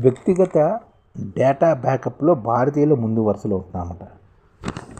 వ్యక్తిగత డేటా బ్యాకప్లో భారతీయులు ముందు వరుసలో ఉంటున్నామట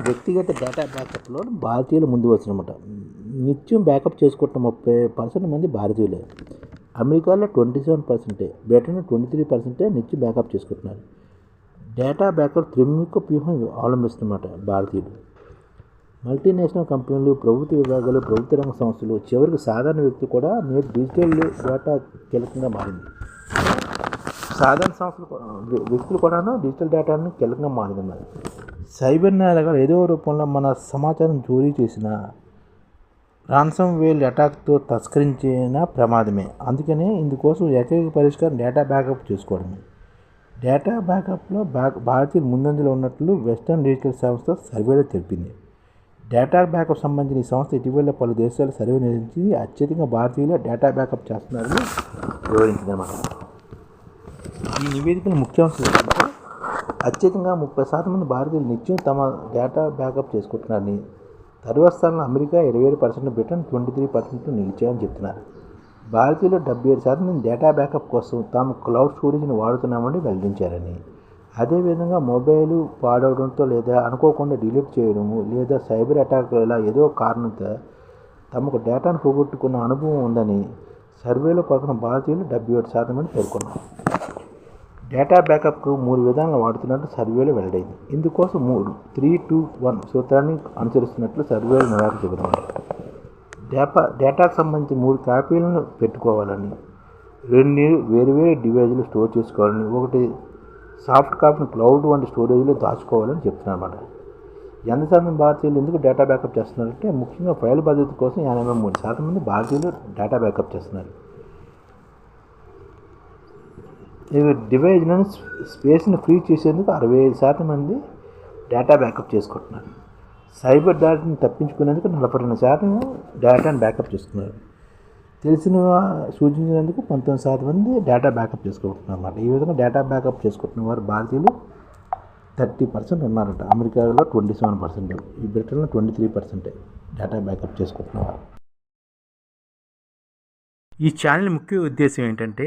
వ్యక్తిగత డేటా బ్యాకప్లో భారతీయులు ముందు వరుసనమాట నిత్యం బ్యాకప్ చేసుకుంటున్న ముప్పై పర్సెంట్ మంది భారతీయులే. అమెరికాలో ట్వంటీ సెవెన్ పర్సెంటే బ్రిటన్ ట్వంటీ త్రీ పర్సెంటే నిత్యం బ్యాకప్ చేసుకుంటున్నారు. డేటా బ్యాకప్ త్రిముఖ వ్యూహం అవలంబిస్తున్నమాట భారతీయులు. మల్టీనేషనల్ కంపెనీలు ప్రభుత్వ విభాగాలు ప్రభుత్వ రంగ సంస్థలు చివరికి సాధారణ వ్యక్తులు కూడా నేడు డిజిటల్ డేటా కీలకంగా మారింది. సాధారణ సంస్థలు వ్యక్తులు కూడాను డిజిటల్ డేటాను కీలకంగా మారుతున్నారు సైబర్ నేరగాలు ఏదో రూపంలో మన సమాచారం చోరీ చేసిన రాన్సమ్ వేల్ అటాక్తో తస్కరించిన ప్రమాదమే. అందుకనే ఇందుకోసం ఏకైక పరిష్కారం డేటా బ్యాకప్ చేసుకోవడమే. డేటా బ్యాకప్లో బ్యాక్ భారతీయులు ముందంజలో ఉన్నట్లు వెస్టర్న్ డిజిటల్ సంస్థ సర్వేలో తెలిపింది. డేటా బ్యాకప్ సంబంధించిన ఈ సంస్థ ఇటీవల పలు దేశాలు సర్వే నిర్వహించి అత్యధికంగా భారతీయులు డేటా బ్యాకప్ చేస్తున్నారని వివరించిందన్నమాట. ఈ నివేదికల ముఖ్యాంశం ఏంటంటే అత్యధికంగా ముప్పై శాతం మంది భారతీయులు నిత్యం తమ డేటా బ్యాకప్ చేసుకుంటున్నారని తరువాత స్థానంలో అమెరికా ఇరవై ఏడు percent Britain twenty three percent నిలిచాయని చెప్తున్నారు. భారతీయులు డెబ్బై ఏడు శాతం మంది డేటా బ్యాకప్ కోసం తాము క్లౌడ్ స్టోరేజ్ని వాడుతున్నామని వెల్లడించారని అదేవిధంగా మొబైల్ పాడవడంతో లేదా అనుకోకుండా డిలీట్ చేయడము లేదా సైబర్ అటాక్ ఇలా ఏదో కారణంతో తమకు డేటాను పోగొట్టుకున్న అనుభవం ఉందని సర్వేలో పాల్గొన్న భారతీయులు డెబ్బై ఏడు శాతం అని పేర్కొన్నారు. డేటా బ్యాకప్కు మూడు విధానాలు వాడుతున్నట్లు సర్వేలో వెల్లడైంది. ఇందుకోసం మూడు త్రీ టూ వన్ సూత్రాన్ని అనుసరిస్తున్నట్లు సర్వేలు నివేదిక చెబుతున్నారు డేటా డేటాకు సంబంధించి మూడు కాపీలను పెట్టుకోవాలని రెండు వేరువేరు డివైజులు స్టోర్ చేసుకోవాలని ఒకటి సాఫ్ట్ కాపీని క్లౌడ్ వంటి స్టోరేజ్లో దాచుకోవాలని చెప్తున్నారన్నమాట. ఎంత శాతం భారతీయులు ఎందుకు డేటా బ్యాకప్ చేస్తున్నారంటే ముఖ్యంగా ఫైల్ భద్రత కోసం ఎనభై మూడు శాతం మంది భారతీయులు డేటా బ్యాకప్ చేస్తున్నారు. డివైజ్ స్పేస్ని ఫ్రీ చేసేందుకు అరవై ఐదు శాతం మంది డేటా బ్యాకప్ చేసుకుంటున్నారు. సైబర్ డేటాని తప్పించుకునేందుకు నలభై రెండు శాతం డేటాను బ్యాకప్ చేసుకున్నారు. తెలిసిన సూచించినందుకు పంతొమ్మిది శాతం మంది డేటా బ్యాకప్ చేసుకుంటున్నారు అన్నమాట ఈ విధంగా డేటా బ్యాకప్ చేసుకుంటున్న వారు భారతీయులు థర్టీ పర్సెంట్ ఉన్నారట. అమెరికాలో ట్వంటీ సెవెన్ పర్సెంట్ ఈ బ్రిటన్లో ట్వంటీ త్రీ పర్సెంటే డేటా బ్యాకప్ చేసుకుంటున్నవారు ఈ ఛానల్ ముఖ్య ఉద్దేశం ఏంటంటే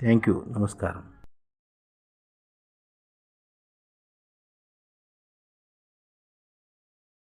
థ్యాంక్ యూ నమస్కారం